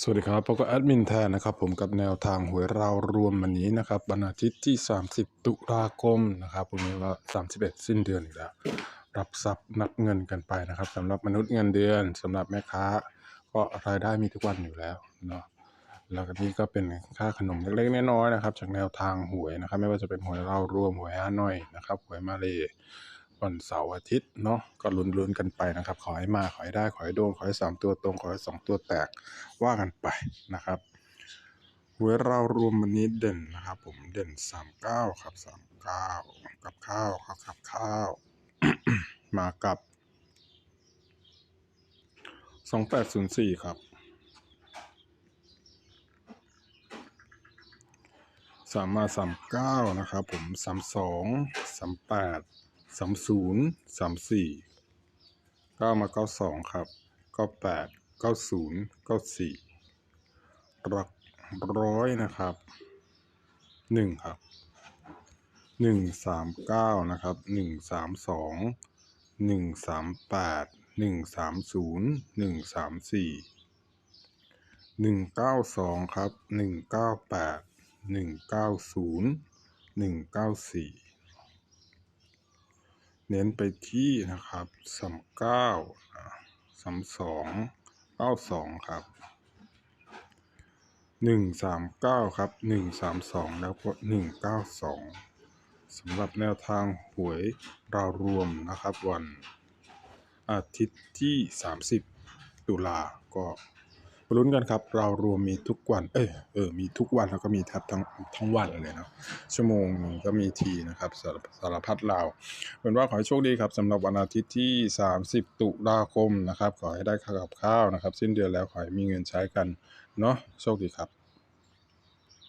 สวัสดีครับพบกับแอดมินแทนนะครับผมกับแนวทางหวยเรารวมวันนี้นะครับวันอาทิตย์ที่ 30 ตุลาคมนะครับวันนี้ก็31 สิ้นเดือนอีกแล้ว รับทรัพย์นับเงินกันไปนะครับสำหรับมนุษย์เงินเดือนสำหรับแม่ค้า ก็รายได้มีทุกวันอยู่แล้วเนาะแล้วก็นี่ก็เป็นค่าขนมเล็กๆน้อยๆนะครับ จากแนวทางหวยนะครับ ไม่ว่าจะเป็นหวยเรารวมหวยฮานอยนะครับหวยมาเลย วันเสาร์อาทิตย์เนาะก็ลุ้นๆกันไปนะครับ ขอให้มาขอให้ได้ขอให้โดนขอให้สามตัวตรงขอให้สองตัวแตกว่ากันไปนะครับหวยเรารวมวันนี้เด่นนะครับ ผมเด่นสามเก้าครับสามเก้ากับข้าวครับกับข้าว มากับสองแปดศูนย์สี่ครับสามมาสามเก้านะครับ ผมสามสองสามแปด สามศูนย์สามสี่เก้ามาเก้าสองครับเก้าแปดเก้าศูนย์เก้าสี่หลักร้อยนะครับหนึ่งครับหนึ่งสามเก้านะครับหนึ่งสามสองหนึ่งสามแปดหนึ่งสามศูนย์หนึ่งสามสี่หนึ่งเก้าสองครับหนึ่งเก้าแปดหนึ่งเก้าศูนย์หนึ่งเก้าสี่ เน้นไปที่นะครับสามเก้าสามสองเก้าสองครับหนึ่งสามเก้าครับหนึ่งสามสองแล้วก็หนึ่งเก้าสองสำหรับแนวทางหวยราวรวมนะครับวันอาทิตย์ที่ 30 ตุลาก็ ลุ้นกันครับ เรารวมมีทุกวัน เออเออ มีทุกวันแล้วก็มีแทบทั้งทั้งวันเลยเนาะ ชั่วโมงก็มีทีนะครับสารสารพัดเราเป็นว่าขอให้โชคดีครับสำหรับวันอาทิตย์ที่ 30 ตุลาคมนะครับ ขอให้ได้ข้าวกับข้าวนะครับ สิ้นเดือนแล้วขอให้มีเงินใช้กันเนาะ โชคดีครับ